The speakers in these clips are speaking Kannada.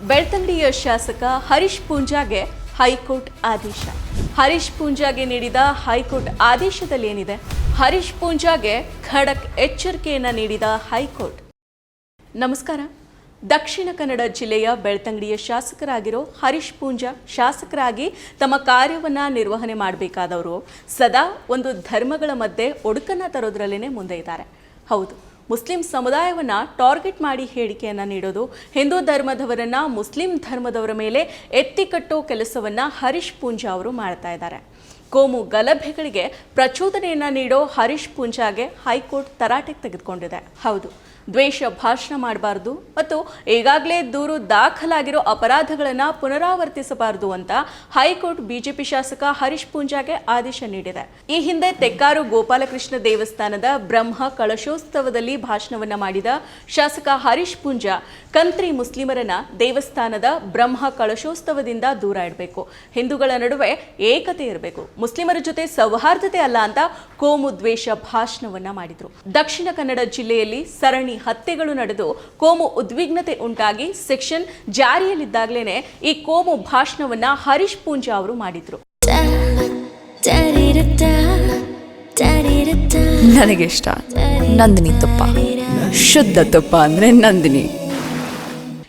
ಬೆಳ್ತಂಗಡಿಯ ಶಾಸಕ ಹರೀಶ್ ಪೂಂಜಾಗೆ ಹೈಕೋರ್ಟ್ ಆದೇಶ. ಹರೀಶ್ ಪೂಂಜಾಗೆ ನೀಡಿದ ಹೈಕೋರ್ಟ್ ಆದೇಶದಲ್ಲಿ ಏನಿದೆ ಹರೀಶ್ ಪೂಂಜಾಗೆ ಖಡಕ್ ಎಚ್ಚರಿಕೆಯನ್ನ ನೀಡಿದ ಹೈಕೋರ್ಟ್. ನಮಸ್ಕಾರ. ದಕ್ಷಿಣ ಕನ್ನಡ ಜಿಲ್ಲೆಯ ಬೆಳ್ತಂಗಡಿಯ ಶಾಸಕರಾಗಿರೋ ಹರೀಶ್ ಪೂಂಜಾ ಶಾಸಕರಾಗಿ ತಮ್ಮ ಕಾರ್ಯವನ್ನು ನಿರ್ವಹಣೆ ಮಾಡಬೇಕಾದವರು ಸದಾ ಒಂದು ಧರ್ಮಗಳ ಮಧ್ಯೆ ಒಡುಕನ್ನು ತರೋದ್ರಲ್ಲೇ ಮುಂದೆ ಇದ್ದಾರೆ. ಹೌದು. ಮುಸ್ಲಿಂ ಸಮುದಾಯವನ್ನ ಟಾರ್ಗೆಟ್ ಮಾಡಿ ಹೇಳಿಕೆಯನ್ನು ನೀಡೋದು, ಹಿಂದೂ ಧರ್ಮದವರನ್ನ, ಮುಸ್ಲಿಂ ಧರ್ಮದವರ ಮೇಲೆ ಎತ್ತಿ ಕಟ್ಟೋ ಕೆಲಸವನ್ನ ಹರೀಶ್ ಪೂಂಜಾ ಅವರು ಮಾಡ್ತಾ ಇದ್ದಾರೆ. ಕೋಮು ಗಲಭೆಗಳಿಗೆ ಪ್ರಚೋದನೆಯನ್ನ ನೀಡೋ ಹರೀಶ್ ಪೂಂಜಾಗೆ ಹೈಕೋರ್ಟ್ ತರಾಟೆಗೆ ತೆಗೆದುಕೊಂಡಿದೆ. ಹೌದು. ದ್ವೇಷ ಭಾಷಣ ಮಾಡಬಾರ್ದು ಮತ್ತು ಈಗಾಗಲೇ ದೂರು ದಾಖಲಾಗಿರೋ ಅಪರಾಧಗಳನ್ನ ಪುನರಾವರ್ತಿಸಬಾರದು ಅಂತ ಹೈಕೋರ್ಟ್ ಬಿಜೆಪಿ ಶಾಸಕ ಹರೀಶ್ ಪೂಂಜಾಗೆ ಆದೇಶ ನೀಡಿದೆ. ಈ ಹಿಂದೆ ತೆಕ್ಕಾರು ಗೋಪಾಲಕೃಷ್ಣ ದೇವಸ್ಥಾನದ ಬ್ರಹ್ಮ ಕಳಶೋತ್ಸವದಲ್ಲಿ ಭಾಷಣವನ್ನ ಮಾಡಿದ ಶಾಸಕ ಹರೀಶ್ ಪೂಂಜಾ, ಕಂತ್ರಿ ಮುಸ್ಲಿಮರನ್ನ ದೇವಸ್ಥಾನದ ಬ್ರಹ್ಮ ಕಳಶೋತ್ಸವದಿಂದ ದೂರ ಇಡಬೇಕು. ಹಿಂದೂಗಳ ನಡುವೆ ಏಕತೆ ಇರಬೇಕು. ಮುಸ್ಲಿಮರ ಜೊತೆ ಸೌಹಾರ್ದತೆ ಅಲ್ಲ ಅಂತ ಕೋಮು ದ್ವೇಷ ಭಾಷಣವನ್ನ ಮಾಡಿದ್ರು. ದಕ್ಷಿಣ ಕನ್ನಡ ಜಿಲ್ಲೆಯಲ್ಲಿ ಸರಣಿ ಹತ್ಯೆಗಳು ನಡೆದು ಕೋಮು ಉದ್ವಿಗ್ನತೆ ಉಂಟಾಗಿ ಸೆಕ್ಷನ್ ಜಾರಿಯಲ್ಲಿದ್ದಾಗಲೇ ಈ ಕೋಮು ಭಾಷಣವನ್ನ ಹರೀಶ್ ಪೂಂಜಾ ಅವರು ಮಾಡಿದ್ರು. ನನಗೆ ಇಷ್ಟ ನಂದಿನಿ ತುಪ್ಪ. ಶುದ್ಧ ತುಪ್ಪ ಅಂದ್ರೆ ನಂದಿನಿ.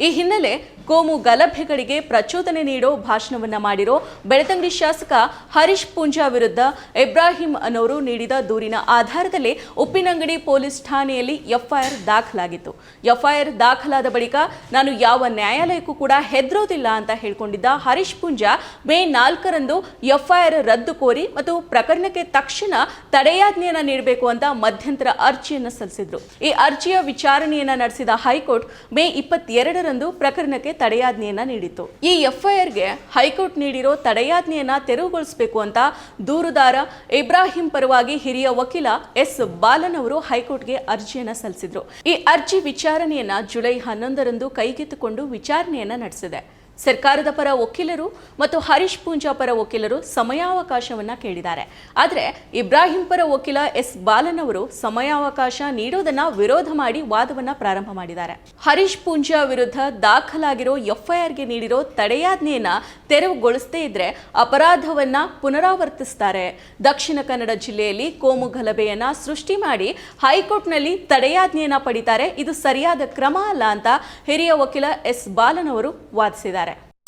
ಈ ಹಿನ್ನೆಲೆ ಕೋಮು ಗಲಭೆಗಳಿಗೆ ಪ್ರಚೋದನೆ ನೀಡೋ ಭಾಷಣವನ್ನ ಮಾಡಿರೋ ಬೆಳತಂಗಡಿ ಶಾಸಕ ಹರೀಶ್ ಪೂಂಜಾ ವಿರುದ್ಧ ಇಬ್ರಾಹಿಂ ಅನ್ನೋರು ನೀಡಿದ ದೂರಿನ ಆಧಾರದಲ್ಲಿ ಉಪ್ಪಿನಂಗಡಿ ಪೊಲೀಸ್ ಠಾಣೆಯಲ್ಲಿ ಎಫ್ಐಆರ್ ದಾಖಲಾಗಿತ್ತು. ಎಫ್ಐಆರ್ ದಾಖಲಾದ ಬಳಿಕ ನಾನು ಯಾವ ನ್ಯಾಯಾಲಯಕ್ಕೂ ಕೂಡ ಹೆದರೋದಿಲ್ಲ ಅಂತ ಹೇಳಿಕೊಂಡಿದ್ದ ಹರೀಶ್ ಪೂಂಜಾ ಮೇ ನಾಲ್ಕರಂದು ಎಫ್ಐಆರ್ ರದ್ದು ಕೋರಿ ಮತ್ತು ಪ್ರಕರಣಕ್ಕೆ ತಕ್ಷಣ ತಡೆಯಾಜ್ಞೆಯನ್ನು ನೀಡಬೇಕು ಅಂತ ಮಧ್ಯಂತರ ಅರ್ಜಿಯನ್ನು ಸಲ್ಲಿಸಿದ್ರು. ಈ ಅರ್ಜಿಯ ವಿಚಾರಣೆಯನ್ನ ನಡೆಸಿದ ಹೈಕೋರ್ಟ್ ಮೇ ಇಪ್ಪತ್ತೆರಡರಂದು ಪ್ರಕರಣಕ್ಕೆ ತಡೆಯಾಜ್ಞೆಯನ್ನ ನೀಡಿತ್ತು. ಈ ಎಫ್ಐಆರ್ಗೆ ಹೈಕೋರ್ಟ್ ನೀಡಿರೋ ತಡೆಯಾಜ್ಞೆಯನ್ನ ತೆರವುಗೊಳಿಸಬೇಕು ಅಂತ ದೂರುದಾರ ಇಬ್ರಾಹಿಂ ಪರವಾಗಿ ಹಿರಿಯ ವಕೀಲ ಎಸ್ ಬಾಲನ್ ಅವರು ಹೈಕೋರ್ಟ್ಗೆ ಅರ್ಜಿಯನ್ನ ಸಲ್ಲಿಸಿದ್ರು. ಈ ಅರ್ಜಿ ವಿಚಾರಣೆಯನ್ನ ಜುಲೈ ಹನ್ನೊಂದರಂದು ಕೈಗೆತ್ತಿಕೊಂಡು ವಿಚಾರಣೆಯನ್ನ ನಡೆಸಿದೆ. ಸರ್ಕಾರದ ಪರ ವಕೀಲರು ಮತ್ತು ಹರೀಶ್ ಪೂಂಜಾ ಪರ ವಕೀಲರು ಸಮಯಾವಕಾಶವನ್ನು ಕೇಳಿದ್ದಾರೆ. ಆದರೆ ಇಬ್ರಾಹಿಂ ಪರ ವಕೀಲ ಎಸ್ ಬಾಲನ್ ಅವರು ಸಮಯಾವಕಾಶ ನೀಡೋದನ್ನ ವಿರೋಧ ಮಾಡಿ ವಾದವನ್ನು ಪ್ರಾರಂಭ ಮಾಡಿದ್ದಾರೆ. ಹರೀಶ್ ಪೂಂಜಾ ವಿರುದ್ಧ ದಾಖಲಾಗಿರೋ ಎಫ್ಐಆರ್ಗೆ ನೀಡಿರೋ ತಡೆಯಾಜ್ಞೆಯನ್ನ ತೆರವುಗೊಳಿಸದೇ ಇದ್ರೆ ಅಪರಾಧವನ್ನ ಪುನರಾವರ್ತಿಸ್ತಾರೆ. ದಕ್ಷಿಣ ಕನ್ನಡ ಜಿಲ್ಲೆಯಲ್ಲಿ ಕೋಮು ಗಲಭೆಯನ್ನ ಸೃಷ್ಟಿ ಮಾಡಿ ಹೈಕೋರ್ಟ್ನಲ್ಲಿ ತಡೆಯಾಜ್ಞೆಯನ್ನ ಪಡಿತಾರೆ. ಇದು ಸರಿಯಾದ ಕ್ರಮ ಅಲ್ಲ ಅಂತ ಹಿರಿಯ ವಕೀಲ ಎಸ್ ಬಾಲನ್ ಅವರು ವಾದಿಸಿದ್ದಾರೆ.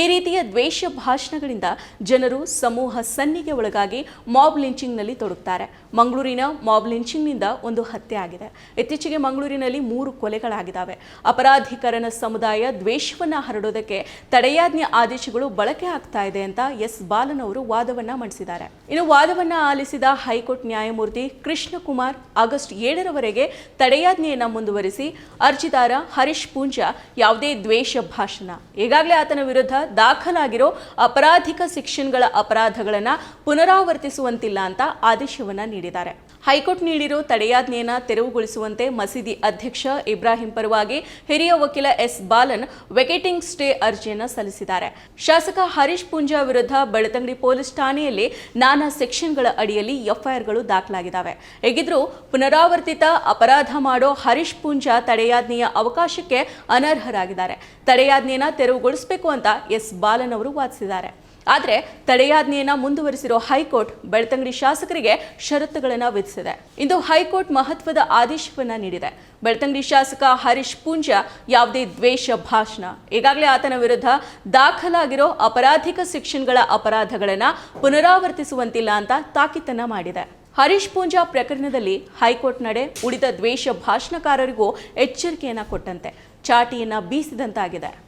ಈ ರೀತಿಯ ದ್ವೇಷ ಭಾಷಣಗಳಿಂದ ಜನರು ಸಮೂಹ ಸನ್ನಿಗೆ ಒಳಗಾಗಿ ಮಾಬ್ ಲಿಂಚಿಂಗ್ನಲ್ಲಿ ತೊಡಗುತ್ತಾರೆ ಮಂಗಳೂರಿನ ಮಾಬ್ ಲಿಂಚಿಂಗ್ನಿಂದ ಒಂದು ಹತ್ಯೆ ಆಗಿದೆ. ಇತ್ತೀಚೆಗೆ ಮಂಗಳೂರಿನಲ್ಲಿ ಮೂರು ಕೊಲೆಗಳಾಗಿದ್ದಾವೆ. ಅಪರಾಧೀಕರಣ ಸಮುದಾಯ ದ್ವೇಷವನ್ನು ಹರಡೋದಕ್ಕೆ ತಡೆಯಾಜ್ಞೆ ಆದೇಶಗಳು ಬಳಕೆ ಆಗ್ತಾ ಇದೆ ಅಂತ ಎಸ್ ಬಾಲನ್ ಅವರು ವಾದವನ್ನ ಮಂಡಿಸಿದ್ದಾರೆ. ಇನ್ನು ವಾದವನ್ನ ಆಲಿಸಿದ ಹೈಕೋರ್ಟ್ ನ್ಯಾಯಮೂರ್ತಿ ಕೃಷ್ಣಕುಮಾರ್ ಆಗಸ್ಟ್ ಏಳರವರೆಗೆ ತಡೆಯಾಜ್ಞೆಯನ್ನು ಮುಂದುವರಿಸಿ, ಅರ್ಜಿದಾರ ಹರೀಶ್ ಪೂಂಜಾ ಯಾವುದೇ ದ್ವೇಷ ಭಾಷಣ. ಈಗಾಗಲೇ ಆತನ ವಿರುದ್ಧ ದಾಖಲಾಗಿರೋ ಅಪರಾಧಿಕ ಶಿಕ್ಷಣಗಳ ಅಪರಾಧಗಳನ್ನು ಪುನರಾವರ್ತಿಸುವಂತಿಲ್ಲ ಅಂತ ಆದೇಶವನ್ನ ನೀಡಿದ್ದಾರೆ. ಹೈಕೋರ್ಟ್ ನೀಡಿರೋ ತಡೆಯಾಜ್ಞೆಯನ್ನು ತೆರವುಗೊಳಿಸುವಂತೆ ಮಸೀದಿ ಅಧ್ಯಕ್ಷ ಇಬ್ರಾಹಿಂ ಪರವಾಗಿ ಹಿರಿಯ ವಕೀಲ ಎಸ್ ಬಾಲನ್ ವೆಕೇಟಿಂಗ್ ಸ್ಟೇ ಅರ್ಜಿಯನ್ನು ಸಲ್ಲಿಸಿದ್ದಾರೆ. ಶಾಸಕ ಹರೀಶ್ ಪೂಂಜಾ ವಿರುದ್ಧ ಬೆಳತಂಗಡಿ ಪೊಲೀಸ್ ಠಾಣೆಯಲ್ಲಿ ನಾನಾ ಸೆಕ್ಷನ್ಗಳ ಅಡಿಯಲ್ಲಿ ಎಫ್ಐಆರ್ಗಳು ದಾಖಲಾಗಿದ್ದಾವೆ. ಹೇಗಿದ್ರೂ ಪುನರಾವರ್ತಿತ ಅಪರಾಧ ಮಾಡೋ ಹರೀಶ್ ಪೂಂಜಾ ತಡೆಯಾಜ್ಞೆಯ ಅವಕಾಶಕ್ಕೆ ಅನರ್ಹರಾಗಿದ್ದಾರೆ. ತಡೆಯಾಜ್ಞೆಯನ್ನು ತೆರವುಗೊಳಿಸಬೇಕು ಅಂತ ಎಸ್ ಬಾಲನ್ ಅವರು ವಾದಿಸಿದ್ದಾರೆ. ಆದರೆ ತಡೆಯಾಜ್ಞೆಯನ್ನು ಮುಂದುವರಿಸಿರೋ ಹೈಕೋರ್ಟ್ ಬೆಳ್ತಂಗಡಿ ಶಾಸಕರಿಗೆ ಷರತ್ತುಗಳನ್ನು ವಿಧಿಸಿದೆ. ಇಂದು ಹೈಕೋರ್ಟ್ ಮಹತ್ವದ ಆದೇಶವನ್ನ ನೀಡಿದೆ. ಬೆಳ್ತಂಗಡಿ ಶಾಸಕ ಹರೀಶ್ ಪೂಂಜಾ ಯಾವುದೇ ದ್ವೇಷ, ಭಾಷಣ, ಈಗಾಗಲೇ ಆತನ ವಿರುದ್ಧ ದಾಖಲಾಗಿರೋ ಅಪರಾಧಿಕ ಶಿಕ್ಷಣಗಳ ಅಪರಾಧಗಳನ್ನ ಪುನರಾವರ್ತಿಸುವಂತಿಲ್ಲ ಅಂತ ತಾಕೀತನ್ನ ಮಾಡಿದೆ. ಹರೀಶ್ ಪೂಂಜಾ ಪ್ರಕರಣದಲ್ಲಿ ಹೈಕೋರ್ಟ್ ನಡೆ ಉಳಿದ ದ್ವೇಷ, ಭಾಷಣಕಾರರಿಗೂ ಎಚ್ಚರಿಕೆಯನ್ನ ಕೊಟ್ಟಂತೆ. ಚಾಟಿಯನ್ನ ಬೀಸಿದಂತಾಗಿದೆ.